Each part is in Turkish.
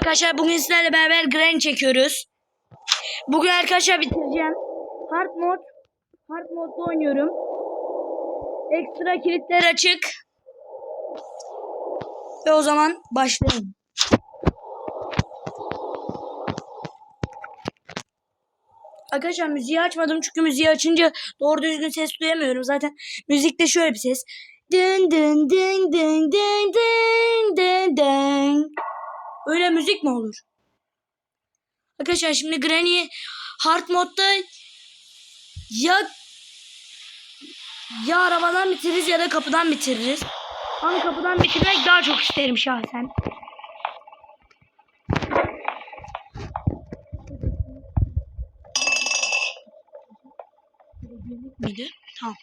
arkadaşlar bugün sizlerle beraber Granny çekiyoruz. Bugün arkadaşlar bitireceğim. Hard mod. Hard modda oynuyorum. Ekstra kilitler açık. Ve o zaman başlayalım. Arkadaşlar müziği açmadım çünkü müziği açınca doğru düzgün ses duyamıyorum. Zaten müzikte şöyle bir ses. Dın dın dın dın dın dın dın dın. Öyle müzik mi olur? Arkadaşlar şimdi Granny hard modda ya ya arabadan bitiririz ya da kapıdan bitiririz. Ama kapıdan bitirmek daha çok isterim şahsen. miydi? Tamam.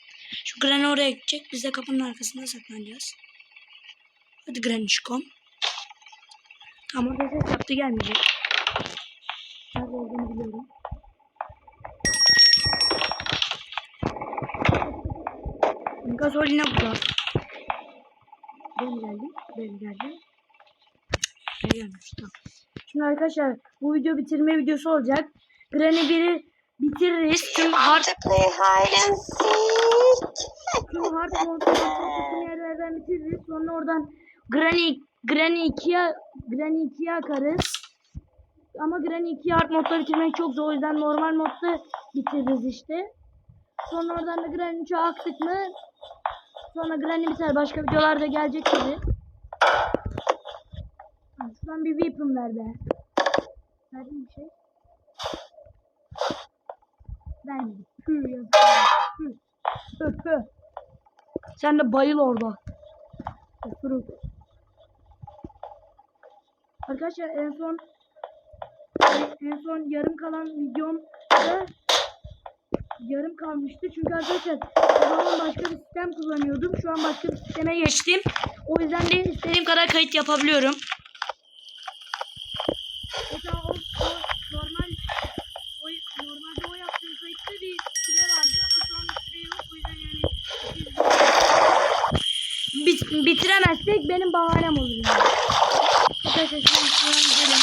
Şu Granny oraya gidecek. Biz de kapının arkasında saklanacağız. Hadi Granny'şkom. Tamam orada ses yaptı gelmeyecek. Nerede olduğunu biliyorum. Gazoline burada. Ben geldim. Ben geldim. Ben gelmiş. Tamam. Şimdi arkadaşlar bu video bitirme videosu olacak. Granny 1'i bitiririz. Tüm hard. Tüm hard bütün yerlerden bitiririz. Sonra oradan Granny Granny 2'ye Granny 2'ye akarız. Ama Granny 2'yi hard modda bitirmek çok zor. O yüzden normal modda bitiririz işte. Sonra oradan da Granny 3'e aktık mı sonra Granny biter. Başka videolarda gelecek tabi. Şuradan bir weapon ver be. Verdin bir şey. Vermedi. Sen de bayıl orada. Oturup. Arkadaşlar en son en son yarım kalan videomda yarım kalmıştı. Çünkü arkadaşlar o zaman başka bir sistem kullanıyordum. Şu an başka bir sisteme geçtim. O yüzden de istediğim kadar kayıt yapabiliyorum. Bit, bitiremezsek benim bahanem olur yani. Arkadaşlar şimdi şuradan gidelim.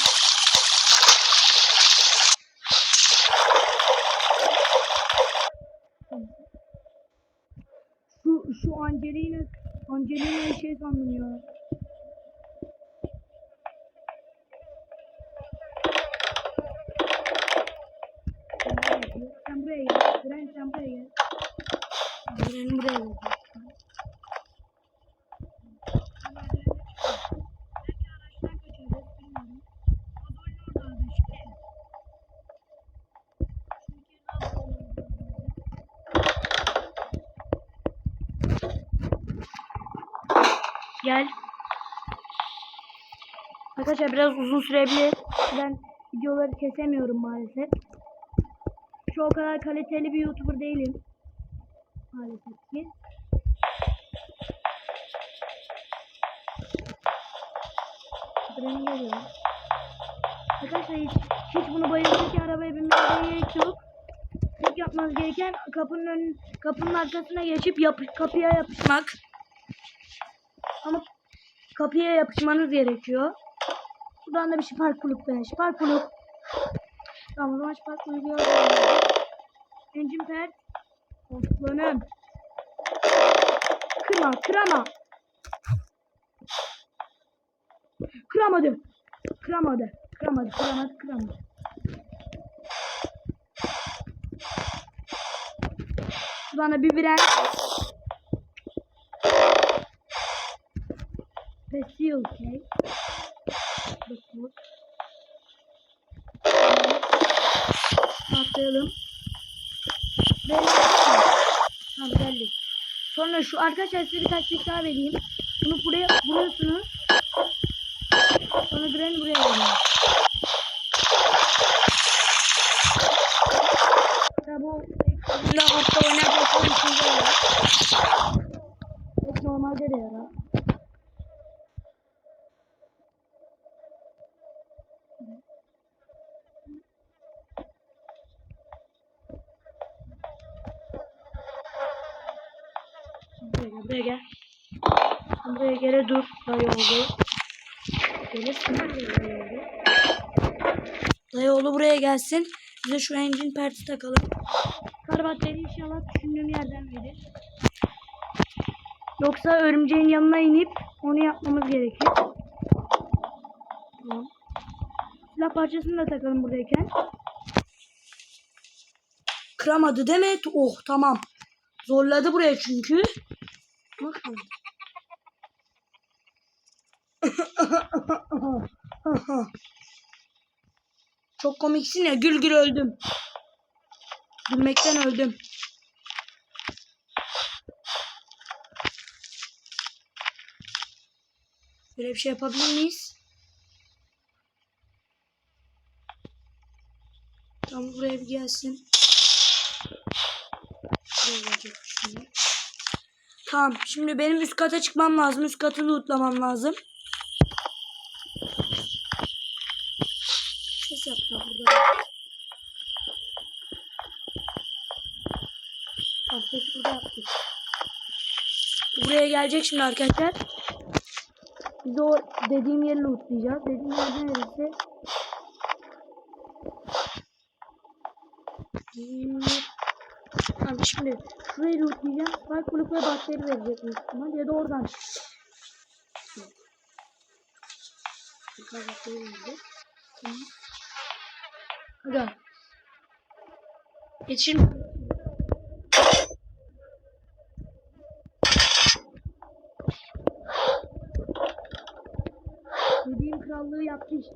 Şu, şu Angelina, Angelina şey sandım ya. Sen buraya gel. Sen buraya gel. Gren buraya. Gel. Arkadaşlar biraz uzun sürebilir. Ben videoları kesemiyorum maalesef. Şu o kadar kaliteli bir YouTuber değilim. Maalesef ki. Arkadaşlar hiç, hiç bunu bayıldaki arabaya binmeye gerek yok. Tek yapmanız gereken kapının ön, kapının arkasına geçip yap, kapıya yapışmak. Ama kapıya yapışmanız gerekiyor. Buradan da bir şiparkuluk be. Şiparkuluk. Tamam o zaman şiparkuluğu gördüm. Engine pad. Aslanım. Kırma, kırama. Kıramadı. Kıramadı. Kıramadı, kıramadı, kıramadı. Şuradan da bir biren. Ve seal. Bakın. Atlayalım. Ve Tamam geldik. Sonra şu arkadaşlar size bir taktik daha vereyim. Bunu buraya vuruyorsunuz. Sonra Granny buraya geliyor. Ya bu bunda hatta oynarken falan içinde yarar. Çok normalde de yarar. Buraya gel, buraya gel. Buraya gele dur. Dayı oldu. Oldu. Dayıoğlu buraya gelsin. Bize şu engine perti takalım. Karbatleri inşallah düşündüğüm yerden verir. Yoksa örümceğin yanına inip onu yapmamız gerekir. Tamam. Silah parçasını da takalım buradayken. Kıramadı değil mi? Oh tamam. Zorladı buraya çünkü. Bakalım. Çok komiksin ya gül gül öldüm. Gülmekten öldüm. Böyle bir şey yapabilir miyiz? Tamam buraya bir gelsin. Buraya şimdi. Tamam şimdi benim üst kata çıkmam lazım. Üst katı lootlamam lazım. Ses yapma burada. Tamam ses burada yaptık. Buraya gelecek şimdi arkadaşlar. Biz o dediğim yeri lootlayacağız. Dediğim yer neresi? Tamam şimdi şurayı lootlayacağım. Spike Block ve bakteri verecek ihtimal. Ya da oradan. Hadi. Geçin. Dediğim yaptı işte.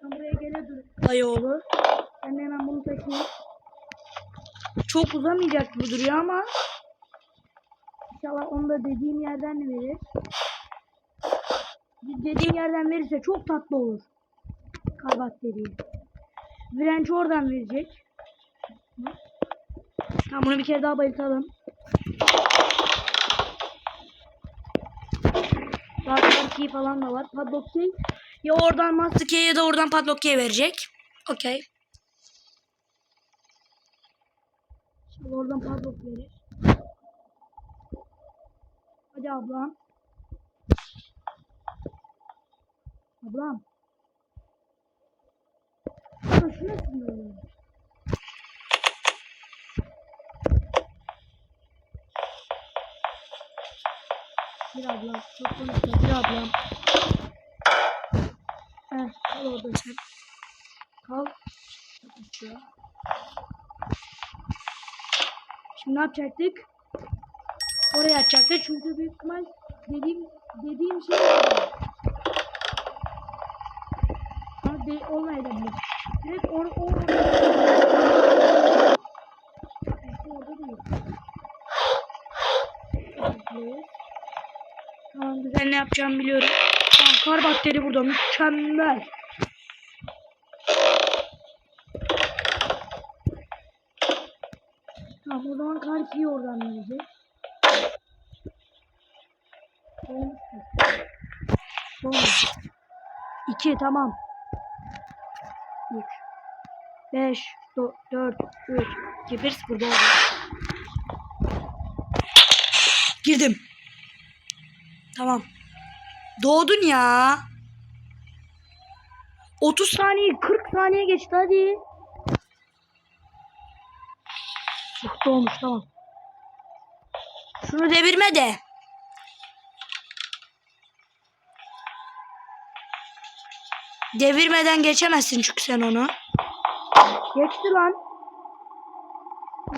Sen buraya gele dur. Dayıoğlu. Ben de hemen bunu takayım. Çok uzamayacak gibi duruyor ama İnşallah onu da dediğim yerden verir. Dediğim yerden verirse çok tatlı olur. Kar dediği. Direnç oradan verecek. Tamam bunu bir kere daha bayıltalım. Daha key falan da var. Padlock key. Ya oradan master key ya da oradan padlock key verecek. Okey. Şimdi oradan padlock verir. Hadi ablam. Ablam. Abla şu nasıl Bir ablam. Çok konuşma. Bir ablam. Heh, kal orada sen. Kal. Şuraya. Şimdi ne yapacaktık? Oraya atacaktık çünkü büyük ihtimal dediğim dediğim şey orada. Ha de olmayabilir. Direkt or or orada değil. Evet. Tamam güzel ne yapacağımı biliyorum. Tamam kar bakteri burada mükemmel. Tamam o zaman kar piyi oradan mu? Olmuş. İki tamam. Üç. Beş. do- Dört. Üç. İki. Bir sıfır doğru. Girdim. Tamam. Doğdun ya. 30 saniye 40 saniye geçti hadi. Çok olmuş tamam. Şunu devirme de. Devirmeden geçemezsin çünkü sen onu. Geçti lan.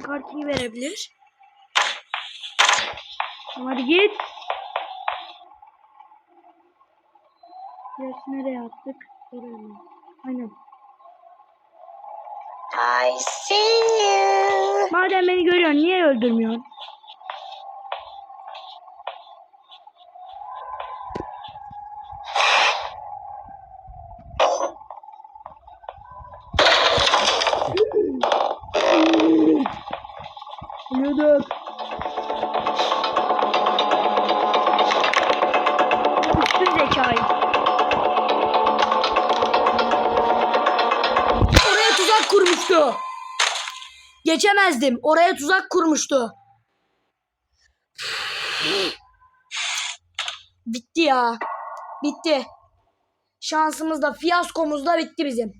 Kartıyı verebilir. Hadi git. Gerisi nereye attık? Oraya. Aynen. I see you. Madem beni görüyorsun niye öldürmüyorsun? Geçemezdim. Oraya tuzak kurmuştu. Bitti ya. Bitti. şansımız da fiyaskomuz da bitti bizim.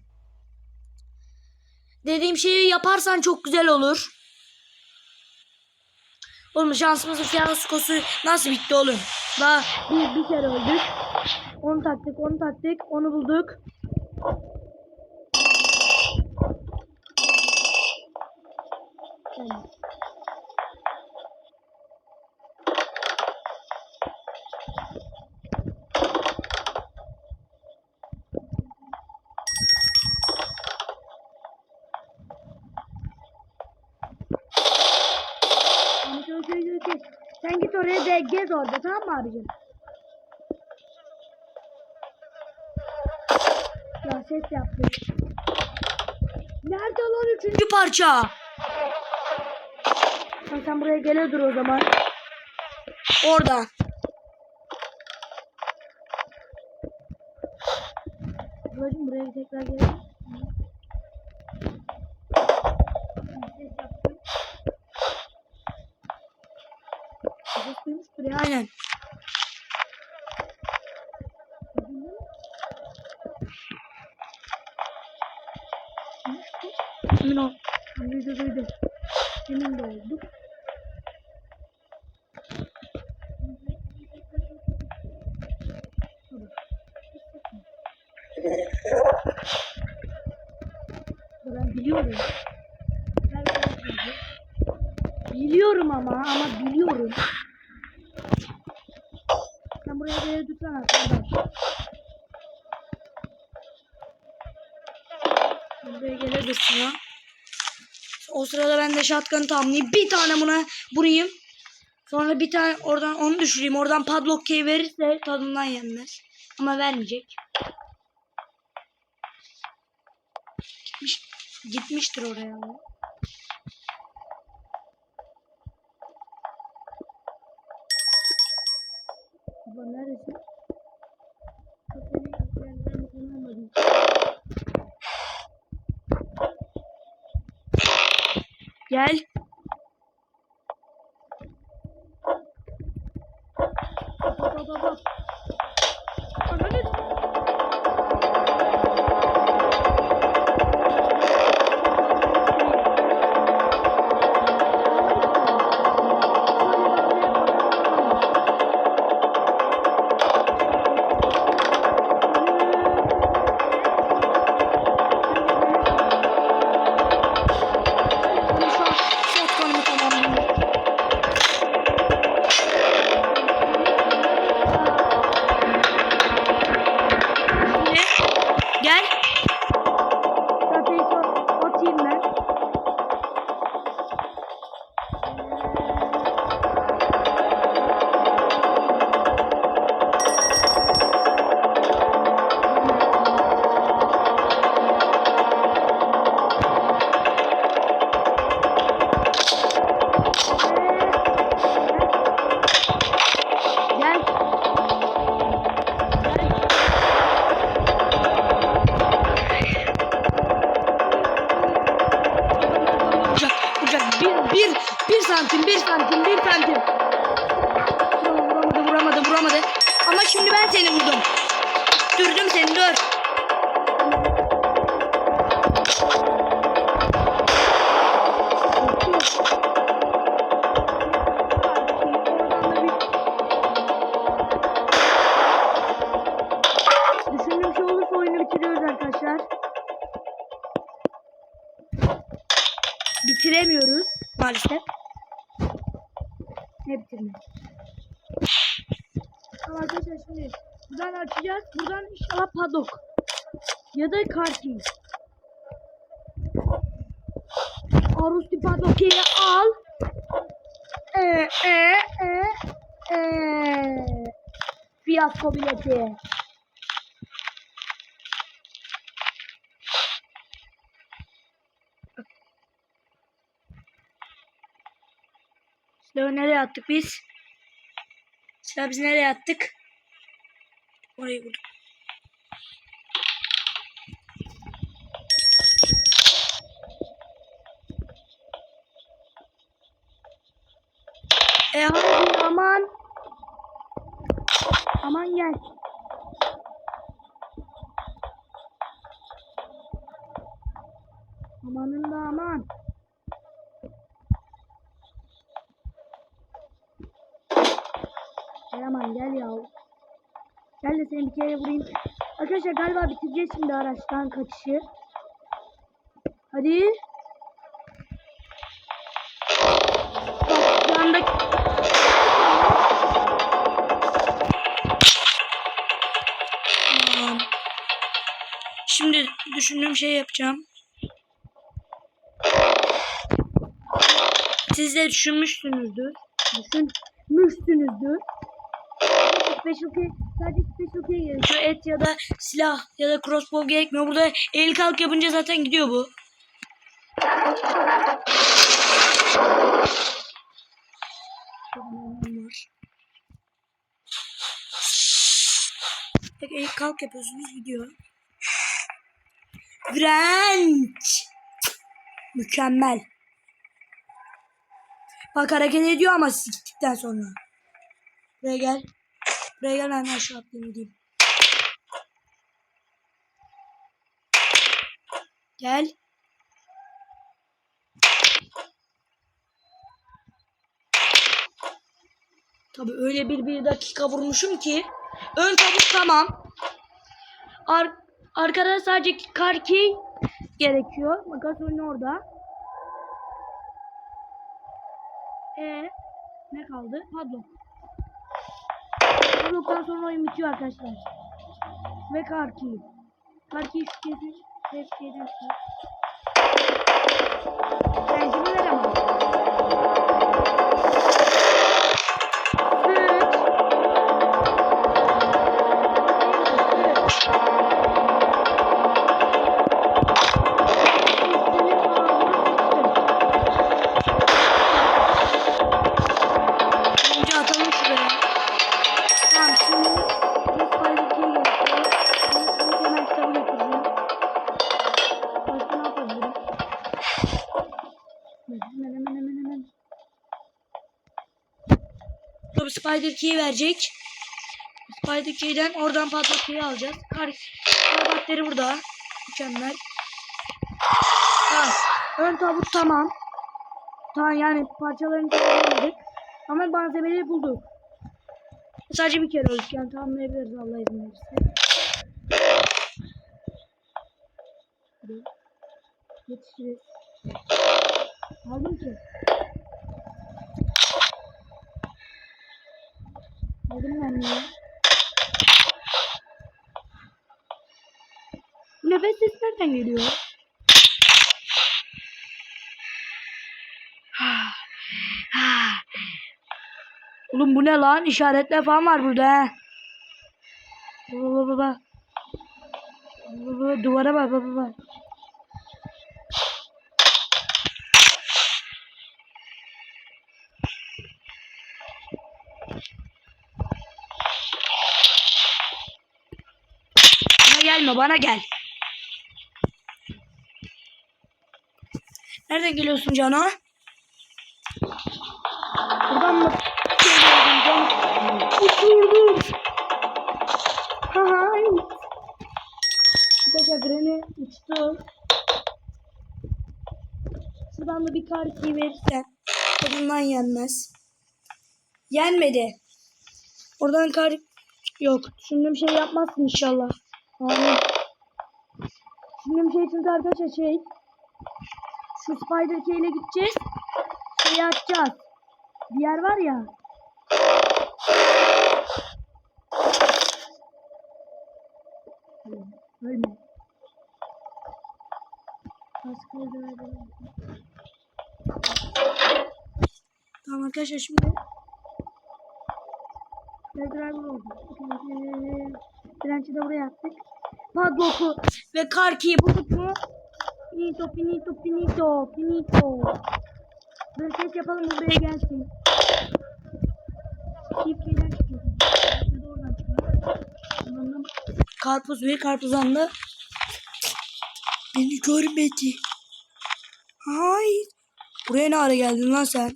Dediğim şeyi yaparsan çok güzel olur. Oğlum şansımızın fiyaskosu nasıl bitti oğlum? Daha bir, bir kere öldük. Onu taktık, onu taktık, onu bulduk. Okey. Sen git oraya de gez orada tamam mı abicim? Ya ses yaptı. Nerede lan üçüncü parça? Ha, sen buraya geliyordur o zaman. Orada. Ablacım buraya tekrar ya aynen. Emin ol. Duydu duydu. Emin de olduk. Ya. O sırada ben de shotgun'ı tamamlayayım. Bir tane buna vurayım. Sonra bir tane oradan onu düşüreyim. Oradan padlock key verirse tadından yenmez. Ama vermeyecek. Gitmiş, gitmiştir oraya. Baba neredesin? Kafayı yerden bulamadım. Gel. Hop hop hop hop. Açacağız. Buradan inşallah padok. Ya da karti. Arusti padokiyi al. E e e e. Fiyasko bileti. Silahı nereye attık biz? Silahı biz nereye attık? Orayı vurdum. E hadi aman. Aman gel. Amanın da kere vurayım. Arkadaşlar galiba bitireceğiz şimdi araçtan kaçışı. Hadi. Bak yandaki... Tamam. Şimdi düşündüğüm şey yapacağım. Siz de düşünmüşsünüzdür. Düşünmüşsünüzdür. Special key, sadece special key gerekiyor. Et ya da silah ya da crossbow gerekmiyor. Burada el kalk yapınca zaten gidiyor bu. Tek el kalk yapıyorsunuz gidiyor. French. Mükemmel. Bak hareket ediyor ama siz gittikten sonra. Buraya gel. Buraya gel ben aşağı atlayayım gideyim. Gel. Tabi öyle bir bir dakika vurmuşum ki. Ön tabut tamam. Ar arkada sadece karki gerekiyor. Makas oyunu orada. E ne kaldı? Padlock. Padlock'tan sonra oyun bitiyor arkadaşlar. Ve karki. Karki şu kesin. Ses kesin. Rencimi veremem. Tabii Spider-Key'i verecek. Spider-Key'den oradan Patlock'u alacağız. Kar, kar burada. Mükemmel. Tamam. Ön tabut tamam. Tamam yani parçalarını tamamladık. Ama malzemeleri bulduk. Sadece bir kere öldük yani tamamlayabiliriz Allah izin verirse. Yetişiriz. Aldım ki. Aldım ben ya. Nefes sesi nereden geliyor? Oğlum bu ne lan? İşaretler falan var burada he. Baba baba baba. Baba, baba, duvara bak baba baba. Gelme bana gel. Nereden geliyorsun Cano? Buradan mı? Uçurdum. Hay. Arkadaşlar Granny uçtu. Şuradan da bir karkiyi verirsen tadından yenmez. Yenmedi. Oradan kar yok. Düşündüğüm şey yapmazsın inşallah. Amin. Düşündüğüm şey çünkü arkadaşlar şey şu Spider ile gideceğiz. Şeyi açacağız. Bir yer var ya. Ölme. Verelim. Tamam arkadaşlar şimdi Driver oldu. Direnci de buraya attık. Padlock'u ve Karki'yi bulduk mu? Finito, finito, finito, finito. Böyle ses yapalım bu buraya gelsin. Çiftliğden çıkıyor. Oradan çıkıyor. Karpuz ve karpuzanlı beni görmedi. Hayır. Buraya ne ara geldin lan sen?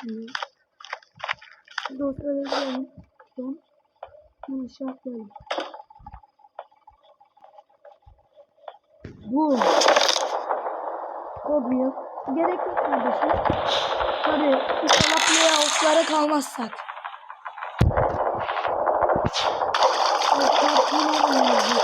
şimdi. Dostları gidelim. Son. Bunu aşağı atlayalım. Bu. Kobuyor. Gerek yok kardeşim. Tabi bu salaklığa oklara kalmazsak. Oklar kalmamız.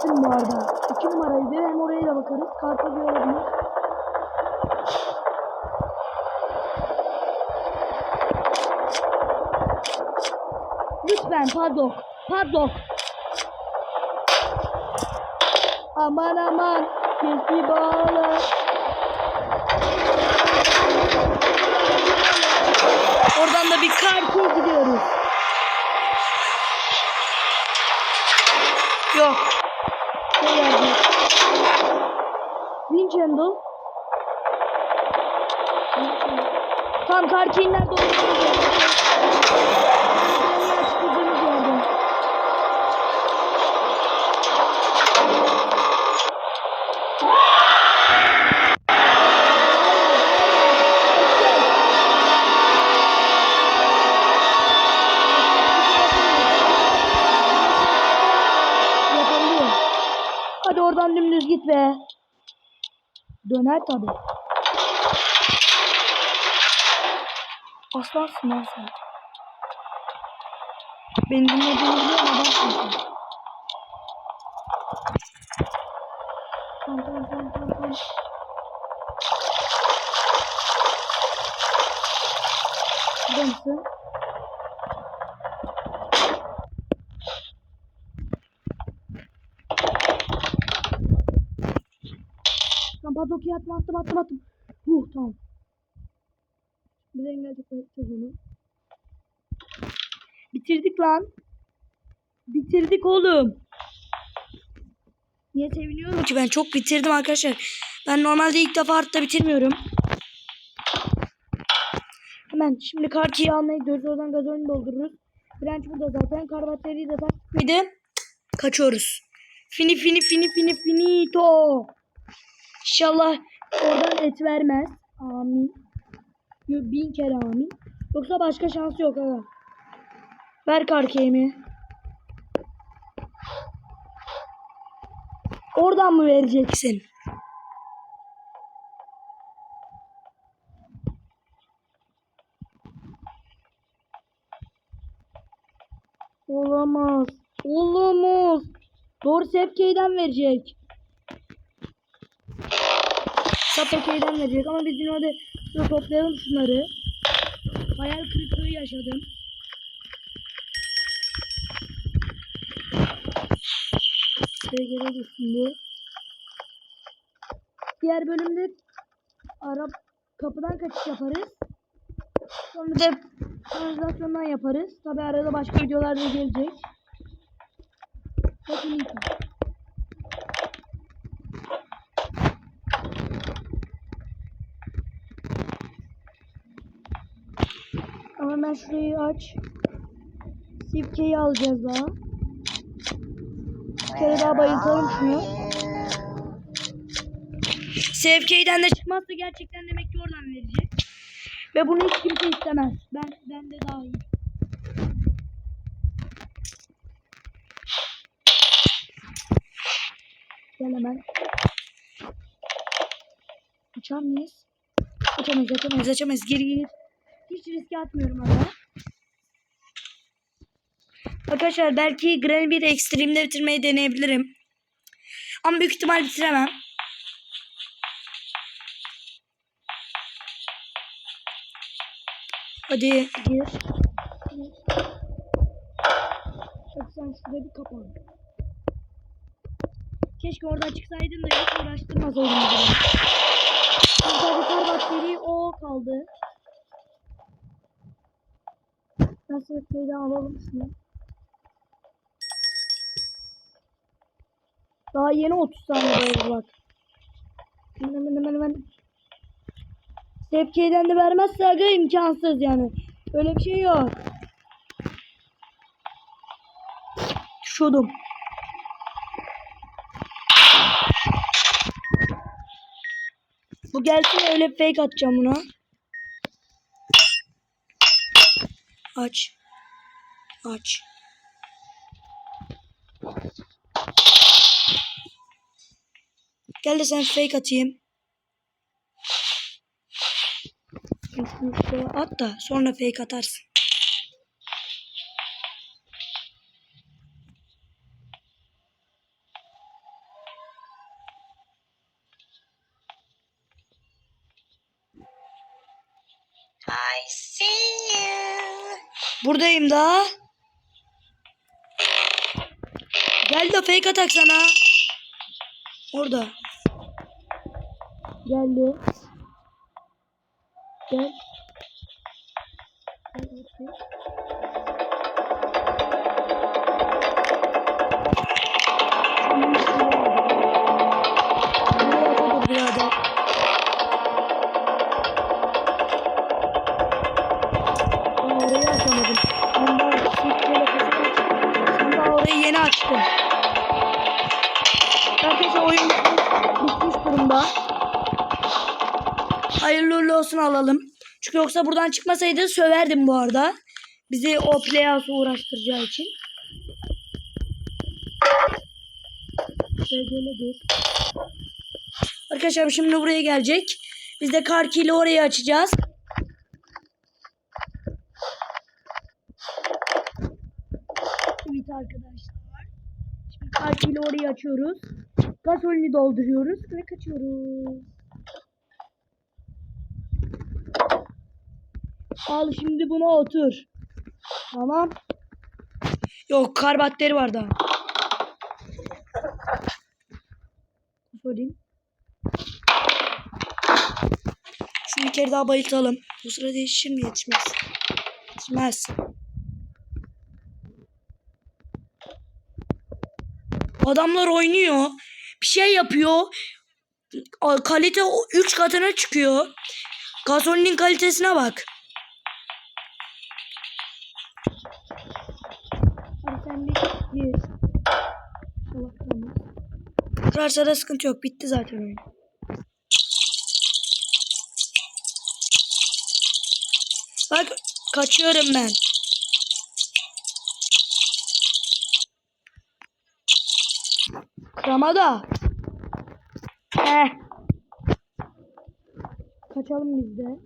Mükemmelsin bu arada. İki numaraydı. Hem oraya da bakarız. Karta görebilir. Lütfen paddock. Paddock. Aman aman. Kesi bağla. Oradan da bir kartı gidiyoruz. Yok. Ne geldi? Winchendo. Tam karkiğinden doldurduğumuz tabi. Aslansın lan sen. Beni dinlediğini biliyorum adamsın sen. Tamam tamam tamam tamam. tamam. Burada mısın? Tamam Padoki'ye attım attım attım. Huh tamam. Bir de gelecek bakacağız onu. Bitirdik lan. Bitirdik oğlum. Niye seviniyorum ki ben çok bitirdim arkadaşlar. Ben normalde ilk defa artta bitirmiyorum. Hemen şimdi kartiyi almaya gidiyoruz. Oradan gazonu doldururuz. Direnç burada zaten. Kar bataryayı da taktık mıydı? Kaçıyoruz. Fini fini fini fini finito. İnşallah oradan et vermez. Amin. Bin kere amin. Yoksa başka şansı yok ha. Ver karkeğimi. Oradan mı vereceksin? Olamaz. Olamaz. Doğru Sepke'den verecek. Sapokey'den verecek ama biz yine de toplayalım şunları. Hayal kırıklığı yaşadım. Şuraya gelelim şimdi. Diğer bölümde Arap kapıdan kaçış yaparız. Sonra de kanalizasyondan yaparız. Tabi arada başka videolar da gelecek. Bakın iyi. Ben şurayı aç. Sipkeyi alacağız daha. Bir kere daha bayıltalım şunu. Sevke'den de çıkmazsa gerçekten demek ki oradan verecek. Ve bunu hiç kimse istemez. Ben, ben de dahil. Gel hemen. Açar mıyız? Açamayız, açamayız, açamayız. Geri geri. Hiç riske atmıyorum ama. Arkadaşlar belki Granny 1 Extreme'de bitirmeyi deneyebilirim. Ama büyük ihtimal bitiremem. Hadi gir. Sen şurada bir kapan. Keşke orada çıksaydın da hiç uğraştırmaz oldum. Sadece kar bakteri o kaldı. Nasıl yapıyı alalım şunu. Daha yeni 30 saniye bayıldı bak. Hemen hemen hemen. Tepkiden de vermezse aga imkansız yani. Öyle bir şey yok. Şudum. Bu gelsin öyle fake atacağım buna. Aç. Aç. Gel de sen fake atayım. At da sonra fake atarsın. Buradayım da. Gel de fake atak sana. Orada. Geldi. Gel. Gel Orayı yeni açtın. Arkadaşlar oyun bitmiş, durumda. Hayırlı uğurlu olsun alalım. Çünkü yoksa buradan çıkmasaydı söverdim bu arada. Bizi o playhouse uğraştıracağı için. Arkadaşlar şimdi buraya gelecek. Biz de Karki ile orayı açacağız. Evet arkadaşlar. İle orayı açıyoruz. Gasolini dolduruyoruz ve kaçıyoruz. Al şimdi buna otur. Tamam. Yok kar batteri var daha. Gasolin. Şunu bir kere daha bayıltalım. Bu sırada yetişir mi yetişmez. Yetişmez. Adamlar oynuyor. Bir şey yapıyor. Kalite 3 katına çıkıyor. Gasolinin kalitesine bak. Kırarsa da sıkıntı yok. Bitti zaten oyun. Bak kaçıyorum ben. Kırama da. Heh. Kaçalım biz de.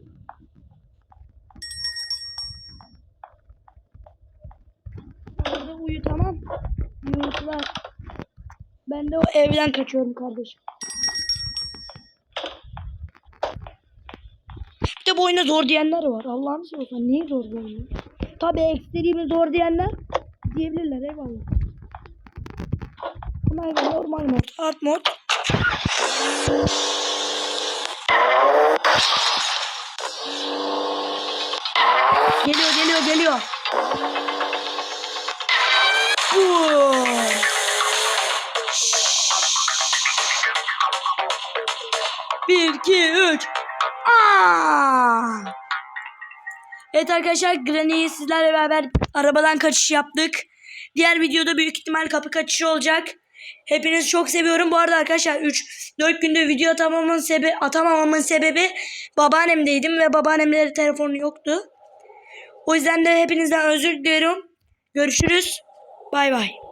De uyu tamam. İyi uykular. Ben de o evden kaçıyorum kardeşim. Bir de bu oyuna zor diyenler var. Allah'ını seversen niye zor oyunu? Tabi ekstremi zor diyenler diyebilirler eyvallah. Evet normal mod, hard mod. Geliyor geliyor geliyor. Bu. Bir, iki, üç. Aa! Evet arkadaşlar Granny'yi sizlerle beraber arabadan kaçış yaptık. Diğer videoda büyük ihtimal kapı kaçışı olacak. Hepinizi çok seviyorum. Bu arada arkadaşlar 3-4 günde video atamamamın, sebe atamamamın sebebi babaannemdeydim ve babaannemde telefonu yoktu. O yüzden de hepinizden özür diliyorum. Görüşürüz. Bay bay.